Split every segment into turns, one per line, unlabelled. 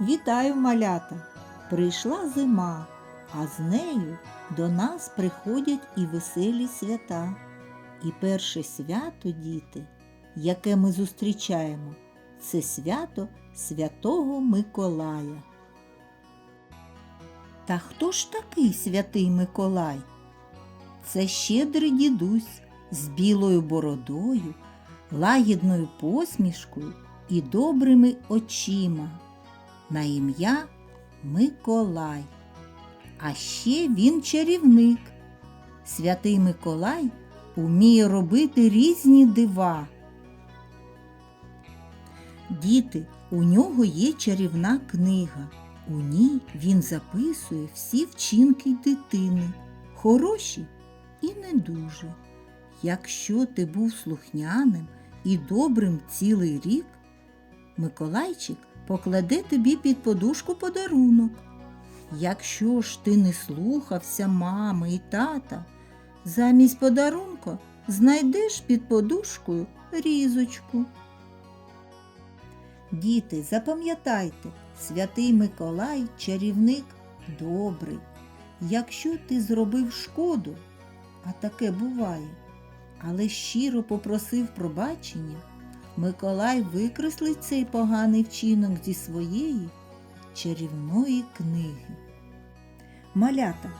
Вітаю, малята! Прийшла зима, а з нею до нас приходять і веселі свята. І перше свято, діти, яке ми зустрічаємо, це свято Святого Миколая. Та хто ж такий святий Миколай? Це щедрий дідусь з білою бородою, лагідною посмішкою і добрими очима. На ім'я Миколай. А ще він чарівник. Святий Миколай уміє робити різні дива. Діти, у нього є чарівна книга. У ній він записує всі вчинки дитини, хороші і не дуже. Якщо ти був слухняним і добрим цілий рік, Миколайчик покладе тобі під подушку подарунок. Якщо ж ти не слухався мами і тата, замість подарунка знайдеш під подушкою різочку. Діти, запам'ятайте, святий Миколай чарівник добрий. Якщо ти зробив шкоду, а таке буває, але щиро попросив пробачення, Миколай викреслить цей поганий вчинок зі своєї чарівної книги. Малята,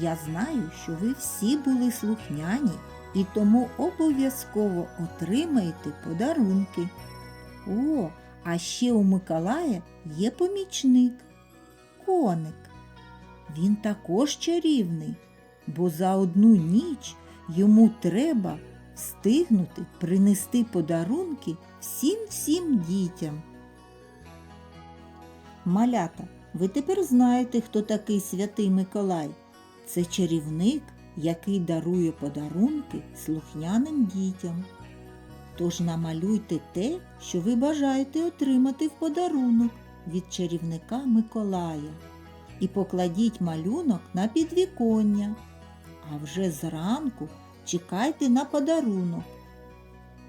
я знаю, що ви всі були слухняні і тому обов'язково отримаєте подарунки. О, а ще у Миколая є помічник коник. Він також чарівний, бо за одну ніч йому треба встигнути принести подарунки всім всім дітям. Малята, ви тепер знаєте, хто такий святий Миколай. Це чарівник, який дарує подарунки слухняним дітям. Тож намалюйте те, що ви бажаєте отримати в подарунок від чарівника Миколая, і покладіть малюнок на підвіконня. А вже зранку чекайте на подарунок.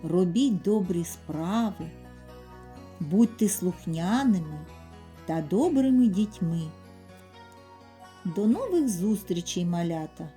Робіть добрі справи, будьте слухняними та добрими дітьми. До нових зустрічей, малята!